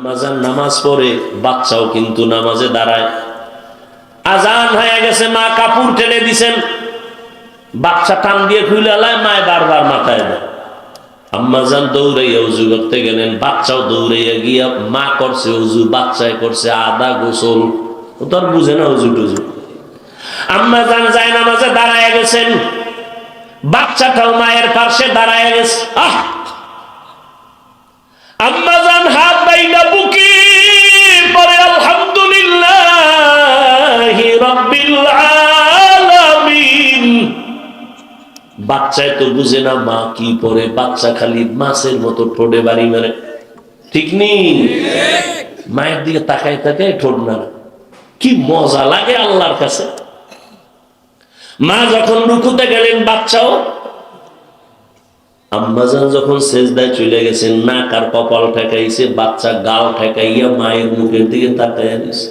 আম্মাজান নামাজ পড়ে, বাচ্চাও কিন্তু নামাজে দাঁড়ায়। আজান হয়ে গেছে, মা কাপড় টেনে দিছেন। বাচ্চা টান দিয়ে খুলে মায় বারবার মাথায় দেয়। দৌড়াইয়া উজু করতে গেলেন, বাচ্চাও দৌড়াইয়া গিয়া মা করছে উজু করছে আদা, গোসল। ও বুঝে না উজু টুজু। আম্মাজান যায় নামাজে দাঁড়ায় গেছেন। বাচ্চাটাও মায়ের পাশে দাঁড়ায় গেছে। আহ! আম্মাজান হাত বাইনা বুকি পরে আলহামদুলিল্লাহ বাচ্চায় তো বুঝে না মা কি পরে, বাচ্চা খালি মাছের মতো ঠোঁটে বাড়ি মারে। ঠিক নেই? মায়ের দিকে তাকায় তাকায় ঠোঁট না কি মজা লাগে আল্লাহর কাছে। মা যখন রুকুতে গেলেন বাচ্চাও আম্মাজান যখন সেজদায় চলে গেছেন, নাক আর কপাল ঠেকাইছে, বাচ্চা গাল ঠেকাইয়া মায়ের মুখের দিকে তাকাইয়া দিছে।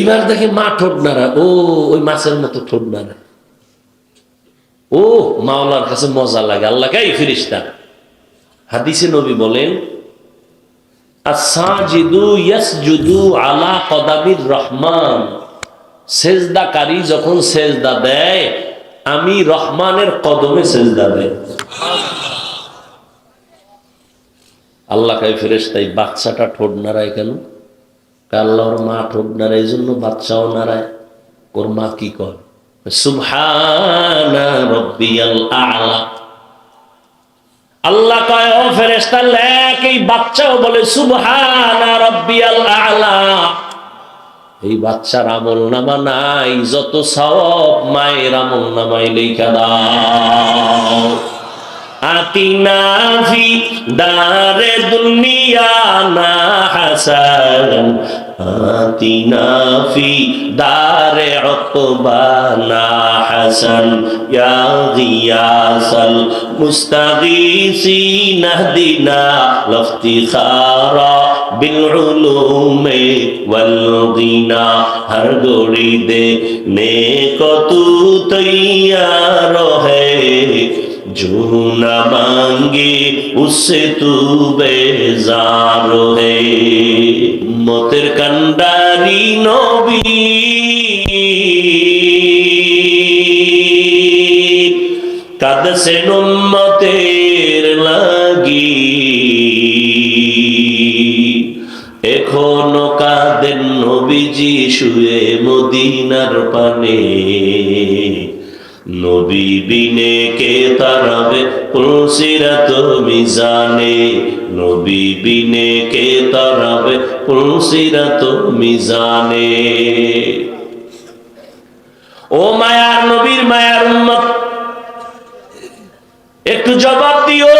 এবার দেখে মা ঠোঁট নাড়া। ও, ওই মাছের মতো ঠোঁট নাড়া। ও, মাওলার কাছে মজা লাগে। আল্লাহ গাই ফিরিস্তা হাদিসে নবী বলেন আসাজিদু ইয়াসজুদু আলা কদামির রহমান। সেজদাকারী যখন সেজদা দেয় আমি রহমানের কদমে সেজদা দেয় আল্লাহ কাই ফেরেশতাই, বাচ্চাটা ঠোঁট নাড়ায় কেন? আল্লাহর মা ঠোঁট নাড়ায় এই জন্য বাচ্চাও নাড়ায়। ওর মা কি কর আল্লাহ বাচ্চাও বলে, সুবহানা রব্বিয়াল আলা। এই বাচ্চার আমল নামা নাই, যত সওয়াব মায়ের আমল নামাই লেখা দাও। আতিনা ফি দারে দুনিয়া না হাসান, আতিনা ফি দারে উকবানা হাসান। ইয়া গিয়াসাল মুস্তাগীসিন আহদিনা লফতিখারা। بالعلوم والغنى ہر گوڑی دے میں کو تو تیار ہے جو نہ مانگی اس سے تو بیزار ہے متر کنداری نبی قد سے نمتر لائے এখনও কাঁদেন নবীজি শুয়ে মদিনার পানে। নবী বিনে কে তারাবে পুলসিরাত মিজানে? নবী বিনে কে তারাবে মিজানে? ও মায়ার নবীর মায়ার একটু জবাব দিও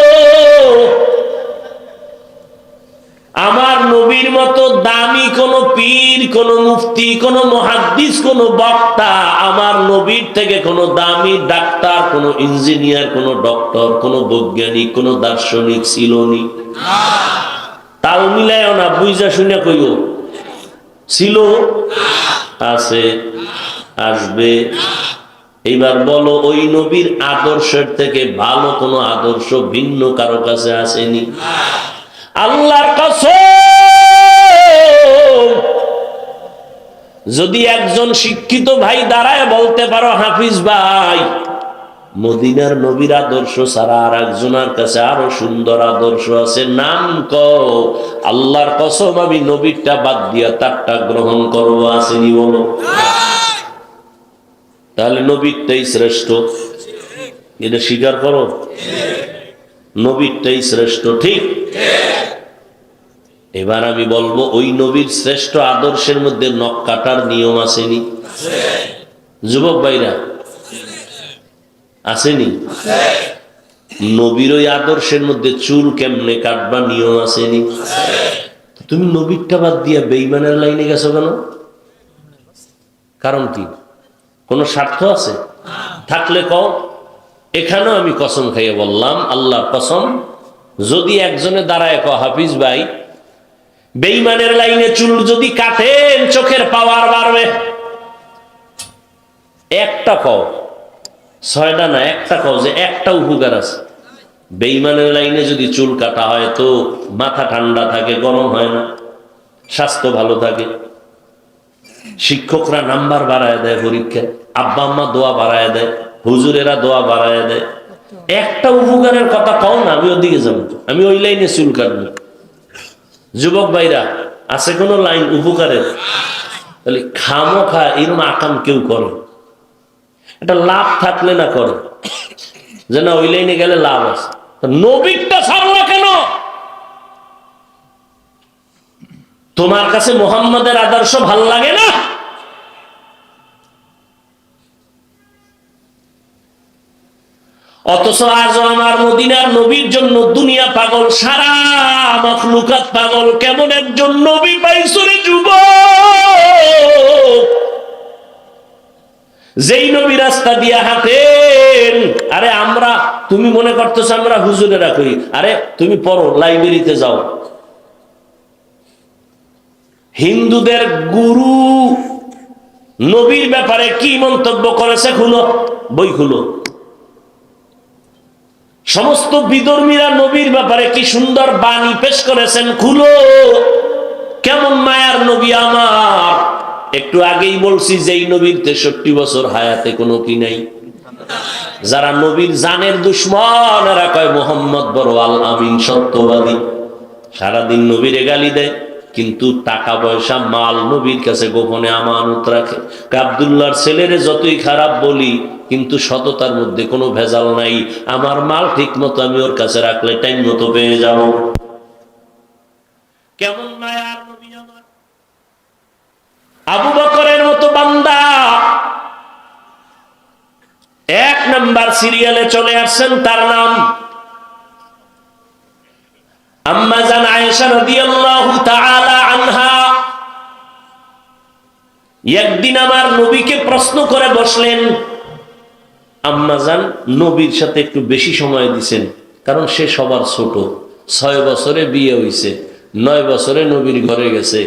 আমার নবীর মতো দামি কোন পীর, কোন মুফতি, কোন মহাদ্দিস, কোন বক্তা, আমার নবীর থেকে কোন দামি ডাক্তার, কোন ইঞ্জিনিয়ার, কোন ডক্টর, কোন বৈজ্ঞানিক, কোন দার্শনিক ছিল তাও মিলায় না, বুঝা শুনে কইও। ছিল, আছে, আসবে। এইবার বলো, ওই নবীর আদর্শের থেকে ভালো কোনো আদর্শ ভিন্ন কারও কাছে আসেনি? আল্লাহর কসম! যদি একজন শিক্ষিত ভাই দাঁড়ায় বলতে পারো, হাফিজ ভাই, মদিনার নবীর আদর্শ ছাড়া আর একজনের কাছে আরও সুন্দর আদর্শ আছে, নাম ক আল্লাহর কসম, আমি নবীরটা বাদ দিয়া তারটা গ্রহণ করব, আসেনি বলো। তাহলে নবীরটাই শ্রেষ্ঠ। এটা স্বীকার করো? নবীরটাই শ্রেষ্ঠ, ঠিক? এবার আমি বলব, ওই নবীর শ্রেষ্ঠ আদর্শের মধ্যে নখ কাটার নিয়ম আসেনি? যুবক ভাইরা, আসেনি? নবীর ওই আদর্শের মধ্যে চুল কেমনে কাটবা নিয়ম আসেনি? তুমি নবীরটা বাদ দিয়া বেইমানের লাইনে গেছো কেন? কারণ কি? কোনো স্বার্থ আছে? থাকলে কও, এখানেও আমি কসম খাইয়ে বললাম আল্লাহ কসম, যদি একজনে দাঁড়ায় ক হাফিজ ভাই বেইমানের লাইনে চুল যদি কাটেন, চোখের পাওয়ার বাড়বে। একটা কও ছয়টা না, একটা কও যে একটা উপকার আছে। বেইমানের লাইনে যদি চুল কাটা হয় তো মাথা ঠান্ডা থাকে, গরম হয় না, স্বাস্থ্য ভালো থাকে। শিক্ষকরা নাম্বার বাড়ায় দেয় পরীক্ষায়, আব্বা আম্মা দোয়া বাড়ায় দেয়, হুজুরেরা দোয়া বাড়ায় দেয়। একটা উপকারের কথা কও না, আমি ওদিকে যাব। আমি ওই লাইনে চুল কাটবো। যুবক ভাইরা, আছে কোনো লাইন উপকারের তাহলে খামো খা, এরম আকাম কেউ করে। এটা লাভ থাকলে না করে। যে না ওই লাইনে গেলে লাভ আছে। নবীরটা ছাড়লা কেন? তোমার কাছে মোহাম্মদের আদর্শ ভালো লাগে না? অথচ আজ আমার মদিনার নবীর জন্য দুনিয়া পাগল, সারা মখলুকাত পাগল, কেমন একজন নবী পাইছরে যুব যেই নবী রাস্তা দিয়া হাঁটেন, আরে আমরা, তুমি মনে করতেছো আমরা হুজুরেরা করি, আরে তুমি পড়ো, লাইব্রেরিতে যাও। হিন্দুদের গুরু নবীর ব্যাপারে কি মন্তব্য করেছে খুলো, বই খুলো। সমস্ত বিধর্মীরা নবীর ব্যাপারে কি সুন্দর বাণী পেশ করেছেন? খুলো। কেমন মায়ার নবী আমার? একটু আগেই বলছি, যেই নবীর তেষট্টি বছর হায়াতে কোনো কি নাই। যারা নবীর জানের দুশ্মন, এরা কয় মোহাম্মদ বড় আল সত্যবাদী। সারাদিন নবীরে গালি দেয়, কিন্তু টাকা পয়সা মাল নবীর কাছে গোপনে আমানত রাখে। আবদুল্লাহর ছেলেরে যতই খারাপ বলি কিন্তু সততার মধ্যে কোনো ভেজাল নাই। আমার মাল ঠিক মতো আমি ওর কাছে রাখলে টাইম মতো পেয়ে যাব। কেমন আবু বকরের মতো বান্দা। এক নাম্বার সিরিয়ালে চলে আসছেন তার নাম। আম্মা জান আয়েশা রাদিয়াল্লাহু তাআলা আনহা। একদিন আমার নবীকে প্রশ্ন করে বসলেন আম্মা জান নবীর সাথে একটু বেশি সময় দিছেন, কারণ সে সবার ছোট। ছয় বছরে বিয়ে হইছে, নয় বছরে নবীর ঘরে গেছে।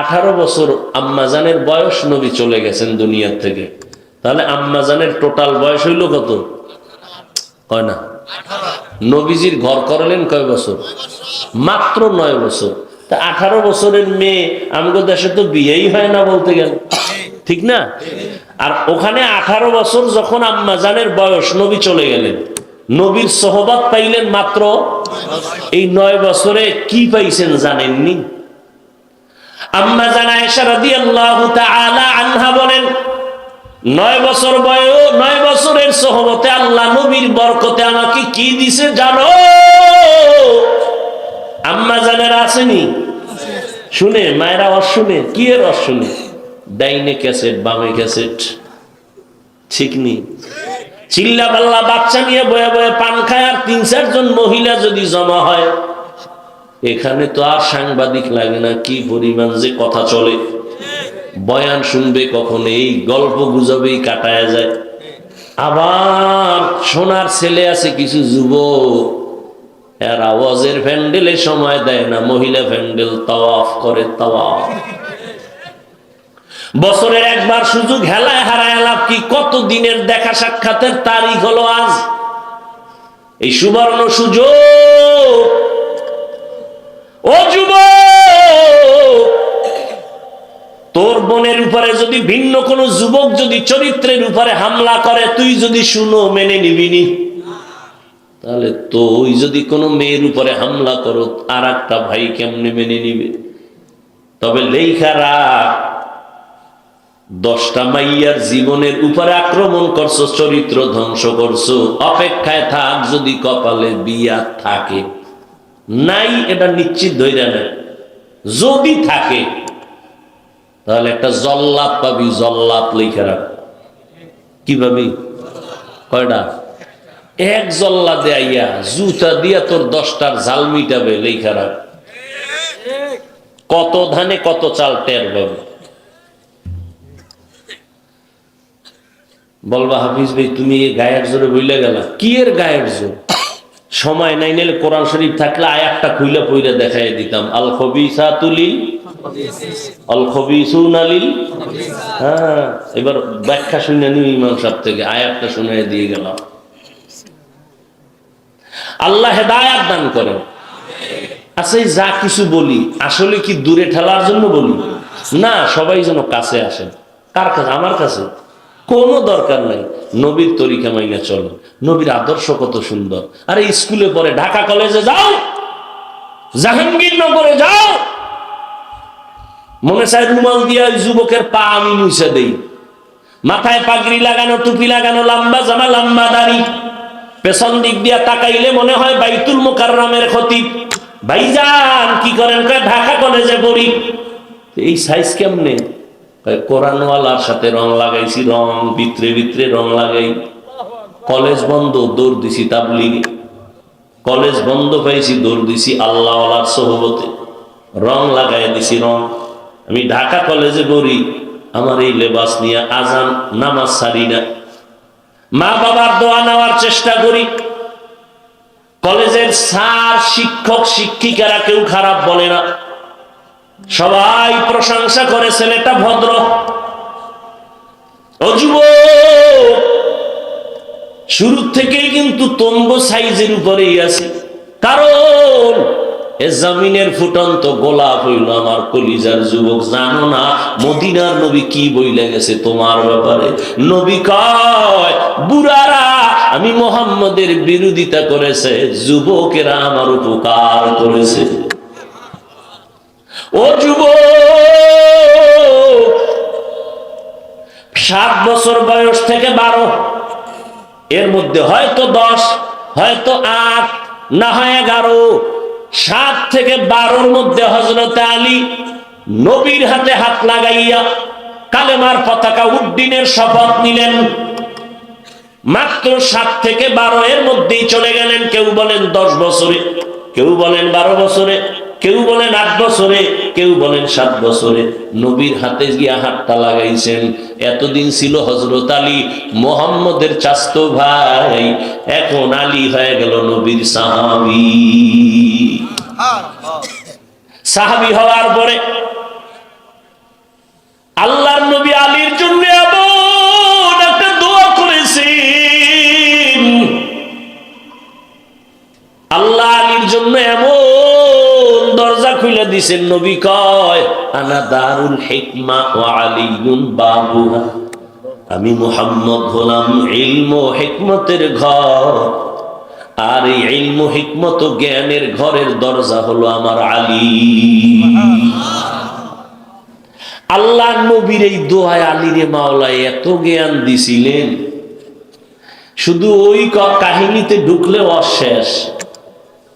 আঠারো বছর আম্মাজানের বয়স নবী চলে গেছেন দুনিয়ার থেকে। তাহলে আম্মাজানের টোটাল বয়স হইল কত? হয় না? নবীজির ঘর করলেন কয় বছর? মাত্র নয় বছর। তা আঠারো বছরের মেয়ে আমগো দেশে তো বিয়েই হয় না বলতে গেলে। ঠিক না? আর ওখানে আঠারো বছর যখন আম্মাজানের বয়স, নবী চলে গেলেন। নবীর সহবাদ পাইলেন মাত্র এই নয় বছরে কি পাইছেন জানেননি? নয় বছর বয়স, নয় বছরের আল্লাহ নবীর বরকতে আমাকে কি দিছে জানো? আসেনি শুনে, মায়েরা রস শুনে কি এর রস শুনে ডাইনে ক্যাসেট, বামে ক্যাসেট। ঠিক নেই। চিল্লা পাল্লা বাচ্চা নিয়ে বয়ে বয়ে পান খায় আর তিন চারজন মহিলা যদি জমা হয়, এখানে তো আর সাংবাদিক লাগে না, কি পরিমাণ যে কথা চলে। বয়ান শুনবে কখন, এই গল্প গুজবেই কাটায় যায়। আবার সোনার ছেলে আছে কিছু যুবক, এর আওয়াজের প্যান্ডেলে সময় দেয় না, মহিলা প্যান্ডেল তাওয়াফ করে তাওয়াফ। বছরের একবার সুযোগ হেলায় হারায় লাভ কি? কত দিনের দেখা সাক্ষাতের তারিখ হলো আজ? এই সুবর্ণ সুযোগ। ও যুবক! তোর বোনের উপরে যদি ভিন্ন কোন যুবক যদি চরিত্রের উপরে হামলা করে, তুই যদি শুনো, মেনে নিবিনি তাহলে তুই যদি কোনো মেয়ের উপরে হামলা করো আর একটা ভাই কেমনে মেনে নিবে? তবে লেখারা দশটা মাইয়ার জীবনের উপরে আক্রমণ করছ, চরিত্র ধ্বংস করছ, অপেক্ষায় থাক যদি কপালে বিয়া থাকে। নাই, এটা নিশ্চিত ধৈর্য নেয় যদি থাকে, তাহলে একটা জল্লাদ পাবি, জল্লাদ লিখে রাখ। কি পাবি? কয়টা? এক জল্লা দেয়া জুতা দিয়া তোর দশটার জাল মিটাবে, লেখা রাখ। কত ধানে কত চাল টের পাবে। বলবা, হাফিজ ভাই, তুমি গায়ের জোরে বইলে গেলা। কি এর গায়ের জোর? সময় নাই নিলে কোরআন শরীফ থাকলে আয়াতটা খুইলে পইলে দেখাই দিতাম। আল খবিসা তুলিল আল খবিসুন আলিল হ্যাঁ এবার ব্যাখ্যা শুনে নিও ইমাম সাহেব থেকে, আয়াতটা শুনে দিয়ে গেলাম। আল্লাহ হেদায়াত দান করেন। আচ্ছা এই যা কিছু বলি, আসলে কি দূরে ঠেলার জন্য বলি? না, সবাই যেন কাছে আসেন। কার কাছে? আমার কাছে? কোনো দরকার নাই। নবীর তরিকা মাইনা চলো। নবীর আদর্শ কত সুন্দর। আরে স্কুলে পড়ে ঢাকা কলেজে যাও জাহাঙ্গীরনগরে যাও। মনে চায় রুমাল দিয়া যুবকের পা আমি মুছে দেই। মাথায় পাগড়ি লাগানো, টুপি লাগানো, লম্বা জামা, লম্বা দাড়ি। পেছন দিক দিয়া তাকাইলে মনে হয় বাইতুল মোকাররমের ক্ষতি ভাইজান, কি করেন? ঢাকা কলেজে পড়ি। এই সাইজ কেমনে? কোরআনওয়ালার সাথে রং লাগাইছি, রং ভিতরে ভিতরে রং লাগাই। কলেজ বন্ধ, দৌড় দিছি তাবলিগে। কলেজ বন্ধ পাইছি, দৌড় দিছি আল্লাহওয়ালার সহবতে। রং লাগাই দিছি রং। আমি ঢাকা কলেজে পড়ি, আমার এই লেবাস নিয়ে আজান নামাজ সারি না। মা বাবার দোয়া নেওয়ার চেষ্টা করি। কলেজের স্যার, শিক্ষক, শিক্ষিকারা কেউ খারাপ বলে না। সবাই প্রশংসা করে ছেলেটা ভদ্র। যুবক, শুরু থেকেই কিন্তু তম্ব সাইজের উপরেই আছে। কারণ, এ জমিনের ফুটন্ত গোলাপ হইল আমার কলিজার যুবক, জানো না মদিনার নবী কি বইলে গেছে তোমার ব্যাপারে? নবী কয়, বুড়ারা, আমি মোহাম্মদের বিরোধিতা করেছে, যুবকেরা আমার উপকার করেছে। ও যুবক, সাত বছর বয়স থেকে বারো। এর মধ্যে হয়তো দশ, হয়তো আট, না হয় এগারো। সাত থেকে বারোর মধ্যে হজরত আলী নবীর হাতে হাত লাগাইয়া কালেমার পতাকা উদ্দিনের শপথ নিলেন। মাত্র সাত থেকে বারো এর মধ্যেই চলে গেলেন। কেউ বলেন দশ বছরে, কেউ বলেন বারো বছরে। কেউ বলেন আট বছরে কেউ বলেন সাত বছরে। নবীর হাতে গিয়া হাতটা লাগাইছেন। এতদিন ছিল হজরত আলী মোহাম্মদের চাস্ত ভাই। এখন আলী হয়ে গেল নবীর সাহাবি। সাহাবি হওয়ার পরে দিছেন নবী কয়, আনা দারুল হিকমা ও আলিউন বাবুহা আমি মুহাম্মদ হলাম ইলম ও হিকমতের ঘর। আর এই ইলম ও হিকমত ও জ্ঞানের ঘরের দরজা হলো আমার আলী। আল্লাহ নবীর এই দোহায় আলীরে মাওলায় এত জ্ঞান দিছিলেন। শুধু ওই কাহিনীতে ঢুকলে অশেষ।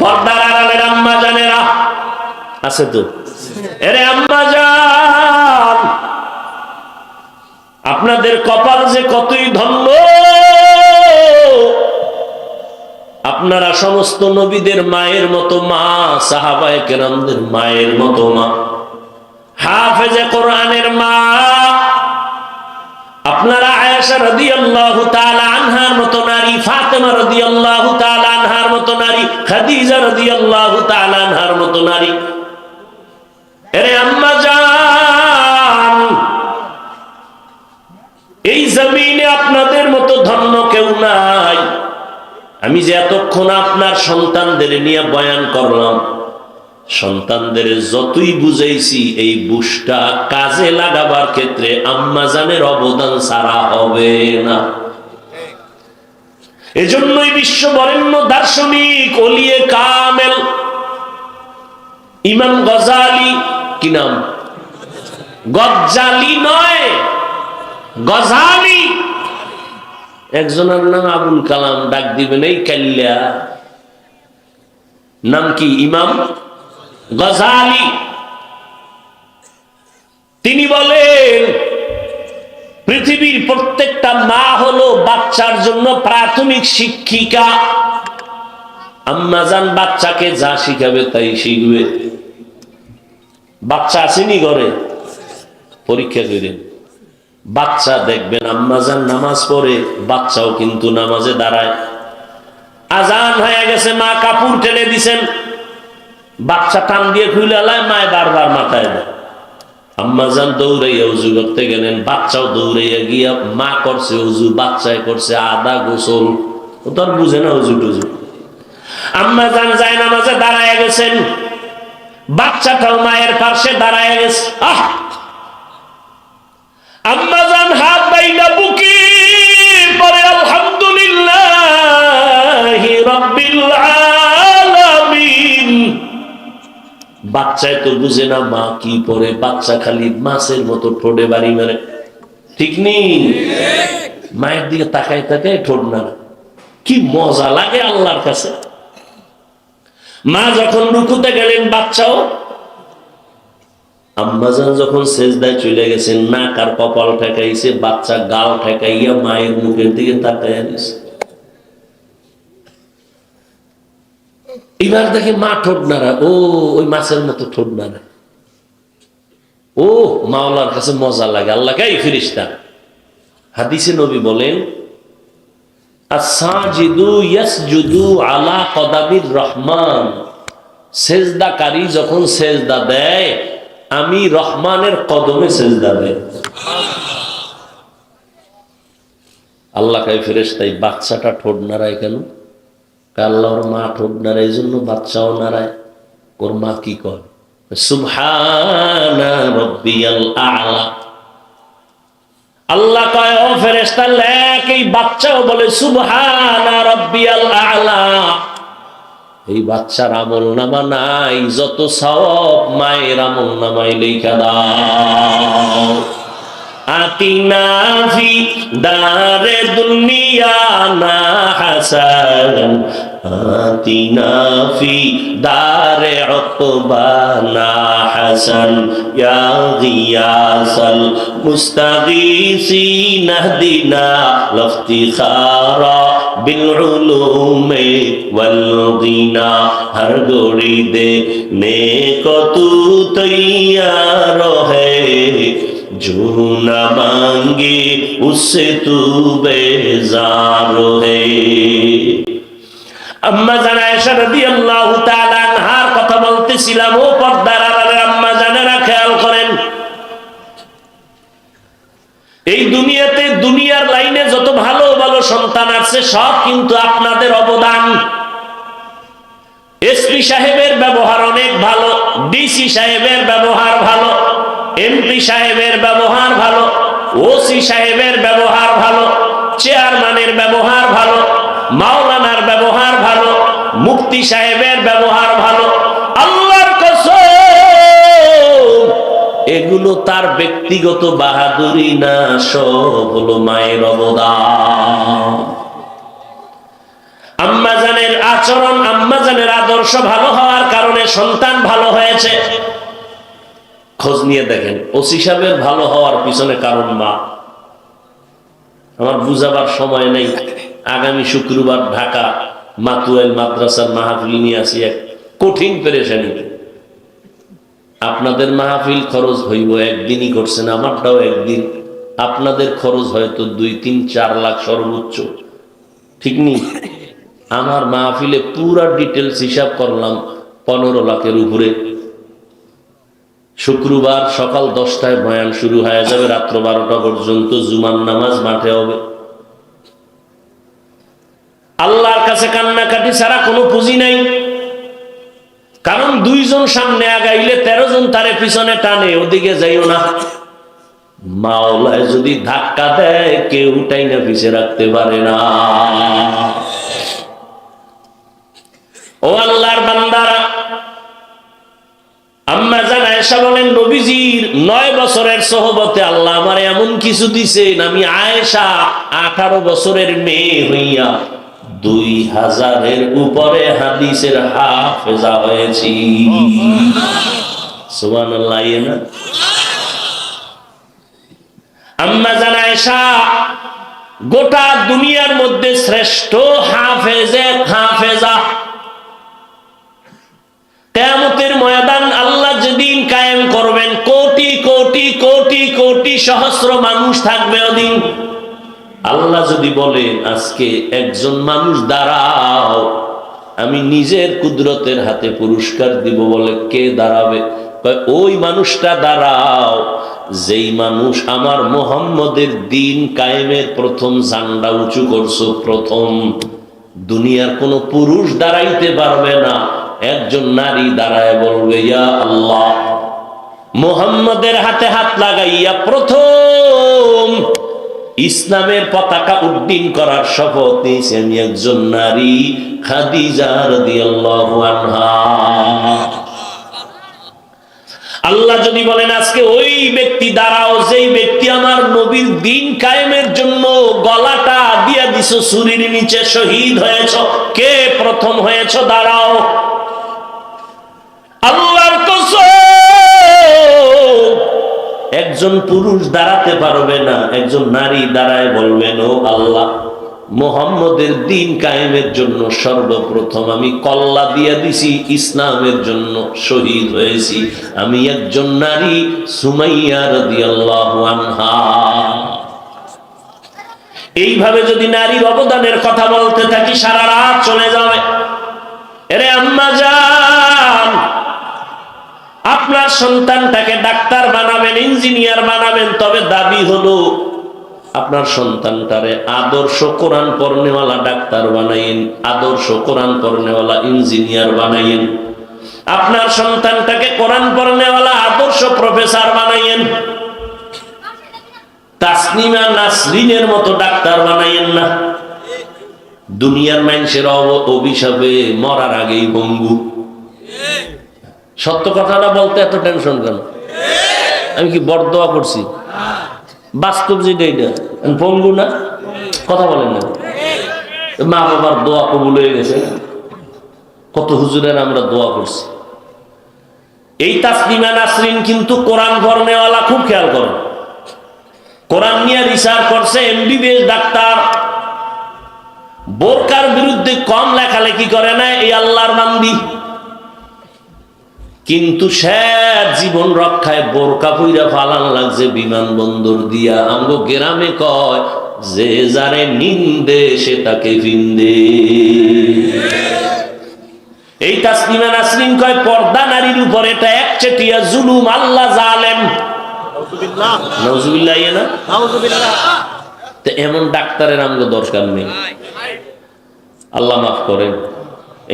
পর্দার আড়ালের আম্মা জানেরা। আছে তো? এরে আম্মা জান, আপনাদের কপাল যে কতই ধন্য। আপনারা সমস্ত নবীদের মায়ের মতো মা, সাহাবায়ে কেরামদের মায়ের মতো মা। হাফেজে কোরআনের মা। আপনারা আনহার মতো নারী, ফাতেমা আনহার মতো নারী, খাদিজা আনহার মতো নারী। এই জমিনে আপনাদের মতো ধন্য কেউ নাই। আমি যে এতক্ষণ আপনার সন্তানদের নিয়ে বয়ান করলাম সন্তানদের যতই বুঝাইছি, এই বুসটা কাজে লাগাবার ক্ষেত্রে আম্মাজানের অবদান সারা হবে না। এজন্যই বিশ্ব বরেণ্য দার্শনিক অলিয়ে কামেল, ইমাম গজালি, কি নাম? গজ্জালি নয়, গজালি। একজনের নাম আবুল কালাম, ডাক দিবেন, এই কাল্যা নাম কি, ইমাম? গজালি। তিনি বলেন, পৃথিবীর প্রত্যেকটা মা হলো বাচ্চার জন্য প্রাথমিক শিক্ষিকা। আম্মাজান বাচ্চাকে যা শিখাবে তাই শিখবে। বাচ্চা আসেনি ঘরে, পরীক্ষা করেন বাচ্চা দেখবেন, আম্মাজান নামাজ পড়ে, বাচ্চাও কিন্তু নামাজে দাঁড়ায়। আজান হয়ে গেছে, মা কাপড় টেনে দিছেন। বাচ্চা টান দিয়ে খুলে আলায় মায় বারবার মাথায় দেয়। আম্মাজান দৌড়াইয়া উজু করতে গেলেন, বাচ্চাও দৌড়াইয়া গিয়া মা করছে উজু বাচ্চায় করছে আদা, গোসল। ও তো বুঝে না উজু টুজু। আম্মাজান যায় নামাজে দাঁড়ায় গেছেন। বাচ্চাটাও মায়ের পাশে দাঁড়ায় গেছে। আহ! আম্মাজান হাত বাইনা বুকি পরে আলহামদুলিল্লাহ রব্বিল আলামিন বাচ্চায় তো বুঝে না মা কি পরে, বাচ্চা খালি মাছের মতো ঠোঁটে বাড়ি মারে। ঠিক নেই মায়ের দিকে তাকায় তাকায় ঠোঁট না কি মজা লাগে আল্লাহর কাছে। মা যখন রুকুতে গেলেন বাচ্চাও আম্মাজান যখন সেজদায় চলে গেছেন, নাক আর কপাল ঠেকাইছে, বাচ্চা গাল ঠেকাইয়া মায়ের মুখের দিকে তাকাইয়া দিছে এবার দেখে মা ঠোঁট নাড়া ও, ওই মাছের মতো ঠোঁট নাড়া ও, মাওলার কাছে মজা লাগে। আল্লাহ কাই ফিরিস্তা হাদিসে নবী বলেন রহমান। সেজদাকারী যখন সেজদা দেয়, আমি রহমানের কদমে সেজদা দেয় আল্লাহ কাই ফেরেশতাই বাচ্চাটা ঠোঁট নাড়ায় কেন? আল্লাহর মা ঠোঁট নাড়ায়, এই জন্য বাচ্চাও নাড়ায়। ওর মা কি কয়? রব্বিয়াল আলা। আল্লাহ কয়, ও ফেরেশতা, লেখ, এই বাচ্চাও বলে রব্বিয়াল আলা। এই বাচ্চার আমল নামা নাই, যত সব মায়ের আমল নামাই লেখা দাও। আতিনা ফি দারে দুনিয়া না হাসান آتنا في دار عقبانا حسن يا غياث المستغيثين اهدنا لافتخار بالعلوم والغنى ہر گوڑی دے نیک تو تیار ہے جو نہ مانگے اس سے تو بیزار ہے আম্মা জানা এসা রবি আল্লাহ তালানহার কথা বলতেছিলাম, ও পর্দার আড়ালে আম্মা জানেরা খেয়াল করেন। এই দুনিয়াতে দুনিয়ার লাইনে যত ভালো ভালো সন্তান আছে, সব কিন্তু আপনাদের অবদান। এসপি সাহেবের ব্যবহার অনেক ভালো ডিসি সাহেবের ব্যবহার ভালো এমপি সাহেবের ব্যবহার ভালো ওসি সাহেবের ব্যবহার ভালো, চেয়ারম্যানের ব্যবহার ভালো মাওলানার ব্যবহার ভালো, মুফতি সাহেবের ব্যবহার ভালো, আল্লাহর এগুলো তার ব্যক্তিগত বাহাদুরি না, সব হলো মায়ের অবদান। আম্মাজানের আচরণ, আম্মাজানের আদর্শ ভালো হওয়ার কারণে সন্তান ভালো হয়েছে। খোঁজ নিয়ে দেখেন, ওসি সাহেবের ভালো হওয়ার পিছনে কারণ মা। আমার বুঝাবার সময় নেই। আগামী শুক্রবার ঢাকা মাতুয়েল মাদ্রাসার মাহফিল নিয়ে আসি এক কঠিন পেরেশানি। আপনাদের মাহফিল খরচ হইব একদিনই করছেন আমারটাও একদিন। আপনাদের খরচ হয়তো দুই, তিন, চার লাখ সর্বোচ্চ। ঠিক নেই আমার মাহফিলে পুরা ডিটেলস হিসাব করলাম পনেরো লাখের উপরে। শুক্রবার সকাল দশটায় বয়ান শুরু হয়ে যাবে, রাত্র বারোটা পর্যন্ত জুমান নামাজ মাঠে হবে। আল্লাহর কাছে কান্নাকাটি ছাড়া কোনো পুঁজি নাই। কারণ দুইজন সামনে আগাইলে তেরো জন তারে পিছনে টানে, ওদিকে যাইও না। মাওলায় যদি ধাক্কা দেয়, কেউ টাই না পিছে রাখতে পারে না। ও আল্লাহর বান্দারা, আম্মা জানা এসা বলেন, নবীজির নয় বছরের সহবতে আল্লাহ আমার এমন কিছু দিছেন, আমি আয়েশা আঠারো বছরের মেয়ে হইয়া দুই হাজারের উপরে হাদিসের হাফেজা হয়েছি। জানা গোটা দুনিয়ার মধ্যে শ্রেষ্ঠ হাফেজে হাফেজা। কেয়ামতের ময়দান আল্লাহ যেদিন কায়েম করবেন, কোটি কোটি কোটি কোটি সহস্র মানুষ থাকবে ওদিন। আল্লাহ যদি বলেন আজকে একজন মানুষ দাঁড়াও, আমি নিজের কুদরতের হাতে পুরস্কার দিব বলে কে দাঁড়াবে? ওই মানুষটা দাঁড়াও, যেই মানুষ আমার মোহাম্মদের দিন কায়েমের প্রথম ঝান্ডা উঁচু করছ, প্রথম। দুনিয়ার কোনো পুরুষ দাঁড়াইতে পারবে না, একজন নারী দাঁড়ায় বলবে, ইয়া আল্লাহ, মোহাম্মদের হাতে হাত লাগাইয়া প্রথম ইসলামের পতাকা উড্ডীন করার শপথ নিয়েছি আমি একজন নারী, খাদিজা রাদিয়াল্লাহু আনহা। আল্লাহ যদি বলেন, আজকে ওই ব্যক্তি দাঁড়াও, যেই ব্যক্তি আমার নবীর দিন কায়েমের জন্য গলাটা দিয়া দিছ সুরির নিচে শহীদ হয়েছ, কে প্রথম হয়েছ, দাঁড়াও। আল্লাহর একজন পুরুষ দাঁড়াতে পারবে না, একজন নারী দাঁড়ায় বলবেন ও আল্লাহ, মোহাম্মদের দিন কায়েমের জন্য সর্বপ্রথম আমি কল্লা দিয়া দিছি, ইসলামের জন্য শহীদ হয়েছি। আমি একজন নারী, সুমাইয়া আনহা। এইভাবে যদি নারীর অবদানের কথা বলতে থাকি, সারা রাত চলে যাবে। এরে আম্মা যান। আপনার সন্তানটাকে ডাক্তার বানাবেন, ইঞ্জিনিয়ার বানাবেন, তবে দাবি হলো আপনার সন্তানটারে আদর্শ কোরআন পড়নেওয়ালা ডাক্তার বানাইন আদর্শ কোরআন পড়নেওয়ালা ইঞ্জিনিয়ার বানাইন আপনার সন্তানটাকে কোরআন পড়নেওয়ালা আদর্শ প্রফেসর বানাইন তাসনিমা নাসরিনের মতো ডাক্তার বানাইন না। দুনিয়ার মানুষের অভিশাপে মরার আগেই বঙ্গু। সত্য কথাটা বলতে এত টেনশন কেন? আমি কি বরদোয়া করছি? বাস্তব যেটা এটা। আমি পঙ্গু না? কথা বলেন না। মা বাবার দোয়া কবুল হয়ে গেছে কত হুজুরের আমরা দোয়া করছি। এই তাসলিমা নাসরিন কিন্তু কোরআন ধর্মেওয়ালা খুব খেয়াল করে কোরআন নিয়ে রিসার্চ করছে এমবিবিএস ডাক্তার। বোরকার বিরুদ্ধে কম লেখালেখি করে না, এই আল্লাহর বান্দি। কিন্তু সে জীবন রক্ষায় বোরকা পুইরা ফালান লাগছে বিমানবন্দর দিয়া। আমগো গ্রামে কয় যে যারে নিন্দে সে তাকে ফিন্দে এই তাসলিমা নাসরিন কয় পর্দা নারীর উপর এটা একচেটিয়া জুলুম আল্লাহ জালেম। ইয়ে এমন ডাক্তারের আমগো দরকার নেই। আল্লাহ মাফ করেন।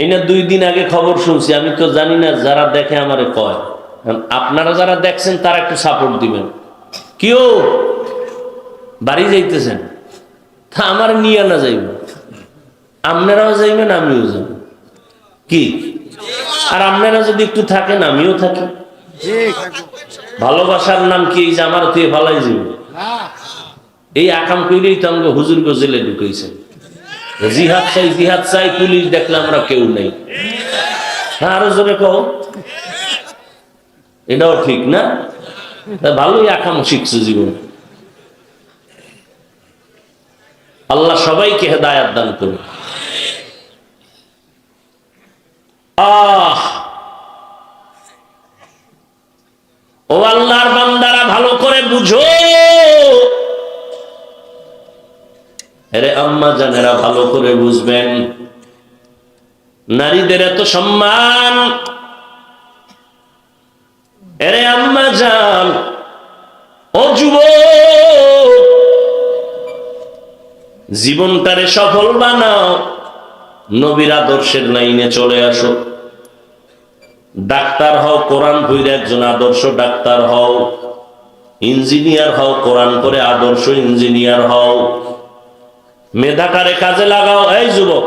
এই না দুই দিন আগে খবর শুনছি, আমি তো জানি না যারা দেখে আমারে কয়। আপনারা যারা দেখছেন, তারা একটু সাপোর্ট দিবেন। কেউ বাড়ি যাইতেছেন? তা আমার নিয়ে না যাইব। আপনারাও যাইবেন, আমিও যাইব। কি? আর আপনারা যদি একটু থাকেন, আমিও থাকি। ভালোবাসার নাম কি? এই যে আমার তুই ভালাই যাবে এই আকাম কইলেই তো আমাকে হুজুর গজেলে ঢুকেছেন জিহাদ চাই জিহাদ চাই, পুলিশ দেখলে আমরা কেউ নেই। হ্যাঁ আরও জোরে কও। এটাও ঠিক না? ভালোই আকাম শিখছো জীবন। আল্লাহ সবাইকে হেদায়াত দান করুন। আহ! ও আল্লাহর বান্দারা ভালো করে বুঝো। আরে আম্মা জানেরা ভালো করে বুঝবেন। নারীদের এত সম্মান। এরে আম্মা জান, ও যুব জীবনটারে সফল বানাও। নবীর আদর্শের লাইনে চলে আসো। ডাক্তার হও, কোরআন ভৈর একজন আদর্শ ডাক্তার হও। ইঞ্জিনিয়ার হও, কোরআন করে আদর্শ ইঞ্জিনিয়ার হও। মেধাটারে কাজে লাগাও এই যুবক।